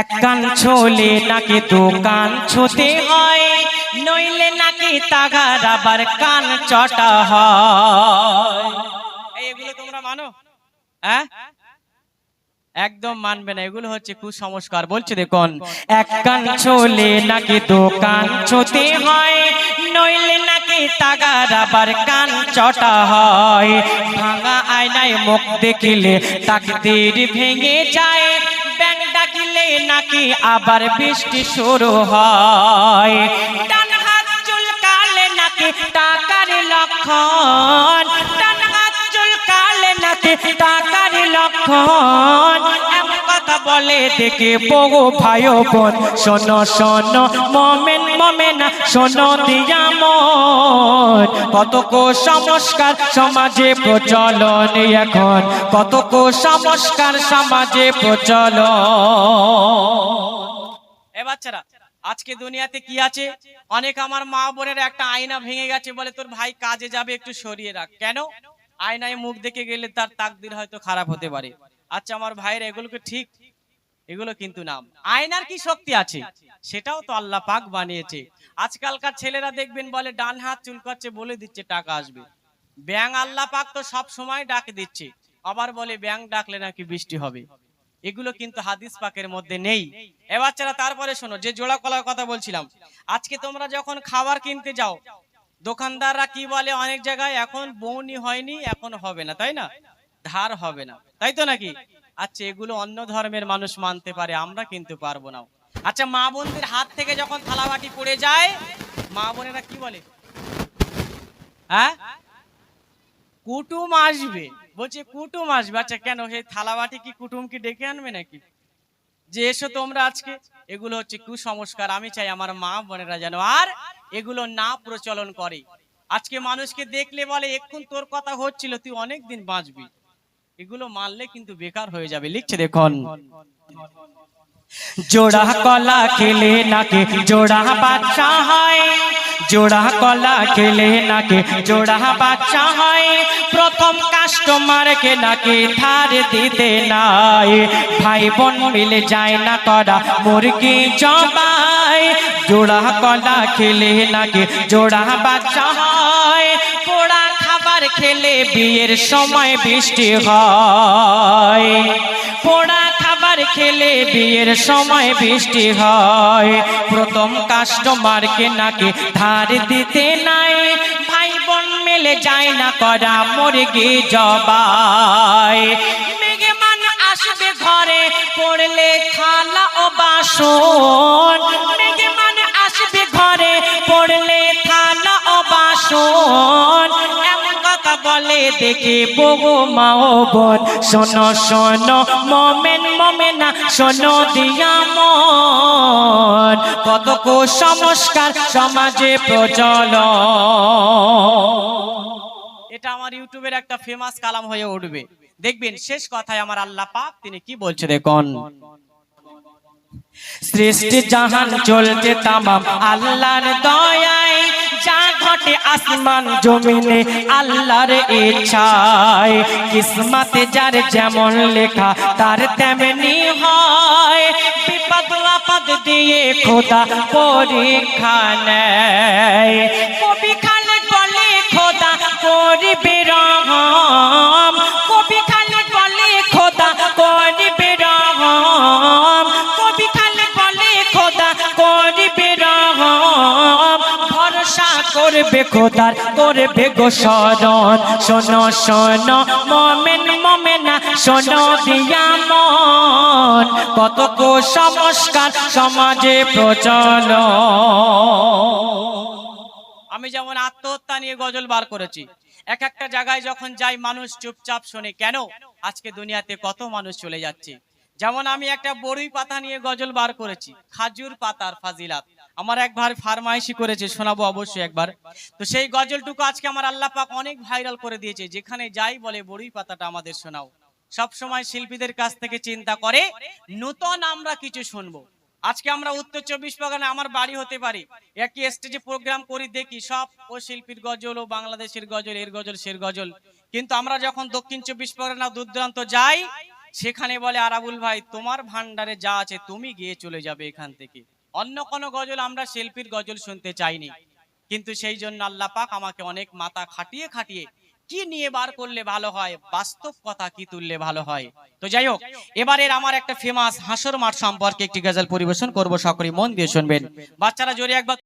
এক কান ছোলে নাকি দোকান ছুতে হয়, নইলে নাকি তাগার আবার কান চটা হয়। এগুলো তোমরা মানো? হ্যাঁ? একদম মানবে না, এগুলো হচ্ছে কুসংস্কার। বলছে দেখুন, এক কান ছোলে নাকি দোকান ছুতে হয়, নইলে নাকি তাগার আবার কান চটা হয়। ভাঙা আয়নায় মুখ দেখিলে তাকদির ভেঙে যায় নাকি আবার বৃষ্টি শুরু হয়? ডান হাত চুলকালে নাকি টাকার লক্ষণ? ডান হাত চুলকালে নাকি টাকার লক্ষণ? বলে দেখে বহু ভাই বোন, শোনো শোনো, মমেন, মমেনা, শোনো দিয়ামন কত কুসংস্কার সমাজে প্রচলন এখন কত কুসংস্কার সমাজে প্রচলন। এ বাচ্চারা, আজকে দুনিয়াতে কি আছে? অনেক আমার মা বোনের একটা আয়না ভেঙে গেছে বলে তোর ভাই কাজে যাবে, একটু সরিয়ে রাখ। কেন? আয়নায় মুখ দেখে গেলে তার তাকদির হয়তো খারাপ হতে পারে। আচ্ছা আমার ভাইয়ের এগুলোকে ঠিক এগুলো কিন্তু নাম। আয়নার কি শক্তি আছে? সেটাও তো আল্লাহ পাক বানিয়েছে। আজকালকার ছেলেরা দেখবেন বলে, ডান হাত চুলকাচ্ছে বলে দিচ্ছে, টাকা আসবে। ব্যাং আল্লাহ পাক তো সব সময় ডাক দিচ্ছে। আবার বলে ব্যাং ডাকলে নাকি বৃষ্টি হবে? এগুলো কিন্তু হাদিস পাকের মধ্যে নেই। এবার বাচ্চারা, তারপরে শোনো, যে জোড়া কলার কথা বলছিলাম, আজকে তোমরা যখন খাবার কিনতে যাও, দোকানদাররা কি বলে, অনেক জায়গায় এখন বৌনি হয়নি, এখন হবে না। তাই না? ধার হবে না। তাই তো নাকি? আচ্ছা এগুলো অন্য ধর্মের মানুষ মানতে পারে, আমরা কিন্তু পারব না। আচ্ছা মা বোনদের হাত থেকে যখন থালাবাটি পড়ে যায়, মা বোনেরা কি বলে? হ্যাঁ? কুটুম আসবে। বলছে, কুটুম আসবে। আচ্ছা কেন? সেই থালাবাটি কি কুটুমকে ডেকে আনবে নাকি? যে এসো তোমরা আজকে, এগুলো হচ্ছে কুসংস্কার। আমি চাই আমার মা বোনেরা যেন আর এগুলো না প্রচলন করে। আজকে মানুষকে দেখলে বলে, এক্ষুন তোর কথা হচ্ছিল, তুই অনেক দিন বাঁচবি। এগুলো মানলে কিন্তু বেকার হয়ে যাবে। লিখছে দেখুন। জোড়া কলা খেলে নাকি, জোড়া বাচ্চা হয়। জোড়া কলা খেলে নাকি, জোড়া বাচ্চা হয়। প্রথম কাস্টমারকে নাকি ধার দিতে নাই। ভাই বোন মিলে যায় না করা মুরগি জবাই। জোড়া কলা খেলে নাকি, জোড়া বাচ্চা হয়। খেলে বিয়ের সময় বৃষ্টি হয়। পোড়া খাবার খেলে বিয়ের সময় বৃষ্টি হয়। প্রথম কাস্টমারকে নাকি ধার দিতে নাই। ভাই বোন মিলে যায় না করা মুরগি জবাই। মেঘমান আসবে ঘরে, পড়লে থালা ও বাসন। বলে দেখে বহু মা ও বোন। শোনো শোনো মমেন মমেনা শোনো দিয়া মন। কত কুসংস্কার সমাজে প্রচলন। এটা আমার ইউটিউবের একটা ফেমাস কালাম হয়ে উঠবে। দেখবেন শেষ কথায় আমার আল্লাহ পাক তিনি কি বলছে দেখুন? সৃষ্টি জাহান চলতে তামাম। আল্লাহর দয়ায় যা ঘটে আসমান জমিনে, আল্লাহর ইচ্ছায়। কিসমতে যার যেমন লেখা, তার তেমনি হয়। বিপদ আপদ দিয়ে খোদা পরীক্ষা নেয়। করবে খোদার, করবে গো শরণ। শোনো শোনো, মমেন, মমেনা, শোনো দিয়া মন। কত কুসংস্কার সমাজে প্রচলন। আমি যেমন আত্মহত্যা নিয়ে গজল বার করেছি, এক একটা জায়গায় যখন যাই মানুষ চুপচাপ শোনে, কেন? আজকে দুনিয়াতে কত মানুষ চলে যাচ্ছে? যেমন আমি একটা বড়ই পাতা নিয়ে গজল বার করেছি, খাজুর পাতার ফাজিলাত। আমার একবার ফারমাইশি করেছে, শোনাবো অবশ্যই একবার। তো সেই গজলটুকু আজকে আমার আল্লাহ পাক অনেক ভাইরাল করে দিয়েছে, যেখানে যাই বলে বড়ই পাতাটা আমাদের শোনাও। সব সময় শিল্পীদের কাছ থেকে চিন্তা করে, নূতন আমরা কিছু শুনব। আজকে আমরা উত্তর চব্বিশ পরগনা আমার বাড়ি হতে পারি। একই স্টেজে প্রোগ্রাম করি, দেখি সব ও শিল্পীর গজল ও বাংলাদেশের গজল, এর গজল, সের গজল। কিন্তু আমরা যখন দক্ষিণ চব্বিশ পরগনা দূর দূরান্ত যাই, সেখানে বলে, আরাবুল ভাই, তোমার ভান্ডারে যা আছে, তুমি গিয়ে চলে যাবে এখান থেকে। অন্য কোনো গজল আমরা শিল্পীর গজল শুনতে চাইনি। কিন্তু সেই জন্য আল্লাহ পাক আমাকে অনেক মাথা খাটিয়ে খাটিয়ে কি নিয়ে বার করলে ভালো হয়, বাস্তব কথা কি তুললে ভালো হয়। তো যাই হোক, এবারের আমার একটা ফেমাস হাসর মাঠ সম্পর্কে একটি গজল পরিবেশন করব। সকলে মন দিয়ে শুনবেন। বাচ্চারা জোরে একবার